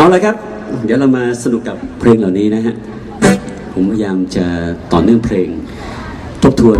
เอาละครับ เดี๋ยวเรามาสนุกกับเพลงเหล่านี้นะฮะ ผมพยายามจะต่อเนื่องเพลงทบทวน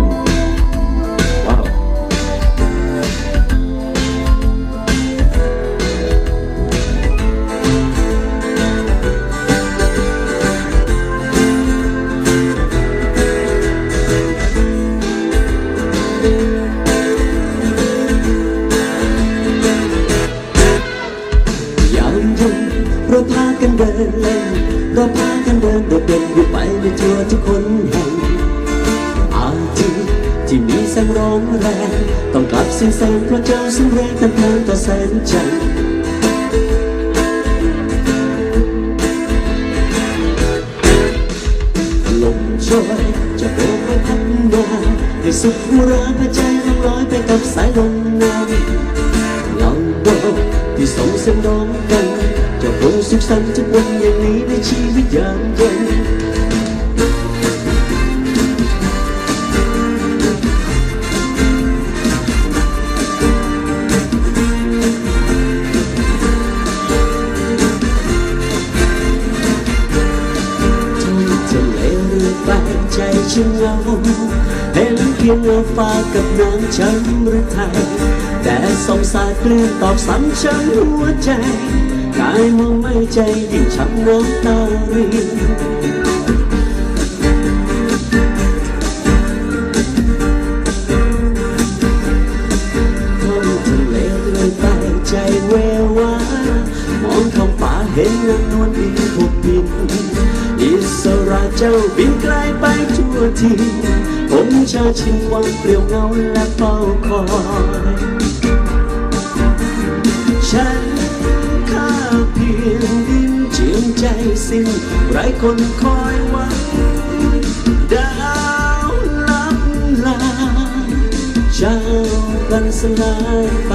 งแรงต้องกลับเสิ้นเสงเพราะเจ้าสิ้นแรงแต่เพลิงต่อแสนใจลมช่วยจะโบกให้พันนาให้สุขหัราพระใจต้องลอยไปกับสายลมน้ำลองโบที่สองเส้นน้องกันจะคงสุขสันต์จะเป็นอย่างนี้ในชีวิตย่างเย็น ฉันเงาเห็นเพียงเงาฟ้ากับน้ำช้ำหรือไทย แต่สงสารเรื่องตอบซ้ำช้ำหัวใจ กายมองไม่ใจยิ่งช้ำน้ำตาริน เววามองท้องฟ้าเห็นเงินวลอีกบบิน อิสระเจ้าบินไกลไปทั่วทีผมชาชิงวังเปลี่ยวเงาและเฝ้าคอย ฉันข้าเพียงดินเจียมใจสิ้นไรคนคอยหวังดาวลับลาเจ้ากันสลายไป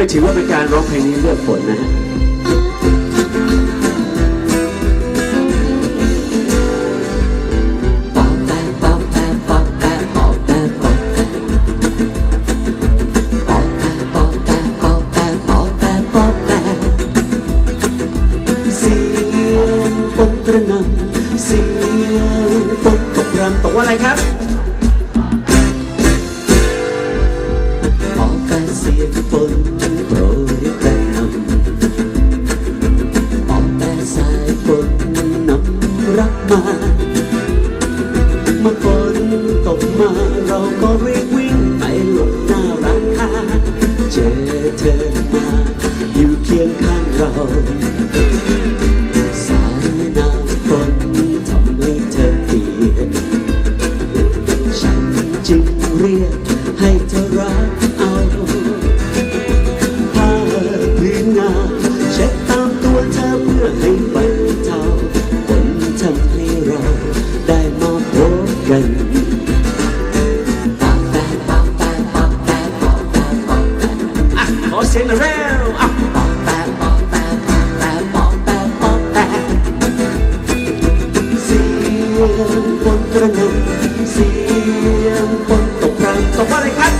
ไม่ถือว่าเป็นการร้องเพลงนี้เลือกฝนนะฮะตกอะไรครับ ขอเสียงเร็วกแปะปอกแปะปอกแปะปอกแปะปอกแปะเสียงคนกระหน่เสียงคนตกกลางตกมาเลยครับ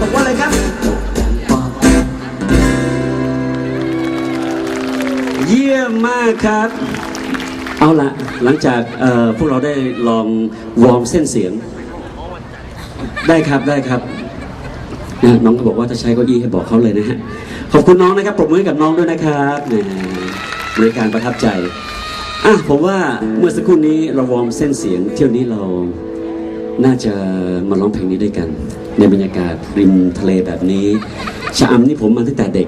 บอกว่าอะไรครับ เยี่ยมมากครับ เอาละหลังจากพวกเราได้ลองวอร์มเส้นเสียง ได้ครับได้ครับน้องก็บอกว่าถ้าใช้เก้าอี้ให้บอกเขาเลยนะฮะ ขอบคุณน้องนะครับ ปรบมือกับน้องด้วยนะครับบริการประทับใจอะผมว่าเมื่อสักครู่นี้เราวอร์มเส้นเสียง เที่ยวนี้เรา น่าจะมาร้องเพลงนี้ด้วยกัน ในบรรยากาศริมทะเลแบบนี้ชะอำนี่ผมมาตั้งแต่เด็ก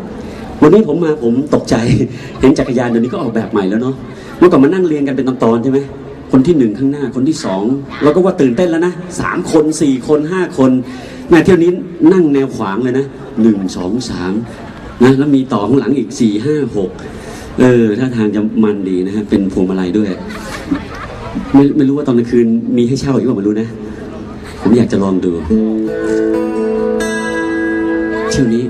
วันนี้ผมมาผมตกใจ เห็นจักรยานเดี๋ยวนี้ก็ออกแบบใหม่แล้วเนาะเมื่อก่อนมานั่งเรียงกันเป็นตอนๆใช่ไหมคนที่หนึ่งข้างหน้าคนที่สองเราก็ว่าตื่นเต้นแล้วนะสามคนสี่คนห้าคนแม่เที่ยวนี้นั่งแนวขวางเลยนะหนึ่งสองสามนะแล้วมีต่อข้างหลังอีกสี่ห้าหกเออท่าทางจะมันดีนะฮะเป็นพวงมาลัยด้วย ไม่ไม่รู้ว่าตอนกลางคืนมีให้เช่าอีกว่าไม่รู้นะ ผมอยากจะลองดู เที่ยวนี้